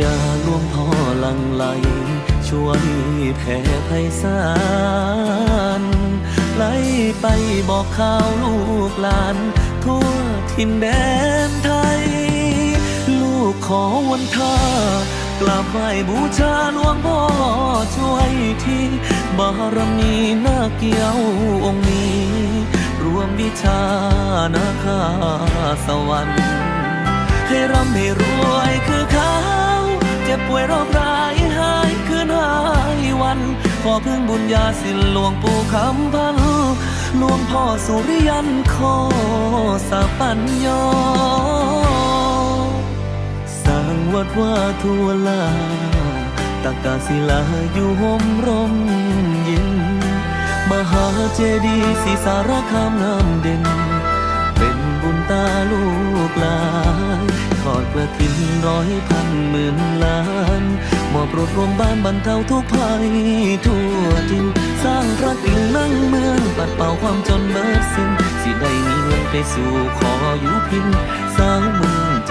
ญาหลวงพ่อหลังไหลช่วยแผ่ไพศาลไหลไปบอกข่าวลูกหลาน ทั่วทินแดนไทย ลูกขอวันท่ากราบไหว้บูชาหลวงพ่อช่วยที่บารมีนาเกี่ยวองค์นี้ รวมวิชานาคาสวรรค์ให้ร่ำให้รวยคือเขา จ็บป่วยโรคร้ายหายคืนหายวัน ขอพึ่งบุญญาสิหลวงปู่คำพันหลวงพ่อสุริยันขอสาปัญญาสร้างวัดว่าทัวลาตากาศิลาอยู่ห่มร่มเย็น มหาเจดีย์ศรีสารคามน้ำเด่น เป็นบุญตาลูกหลาน ระถินร้อยพันหมื่นล้านมอบรถรวมบ้านบรรเทาทุกภัยทั่วทินสร้างรักิ่งนั่งเมืองปัดเป่าความจนเบิดสิ้นสิได้มีเงินไปสู่ขออยู่พินสาวเมึงจ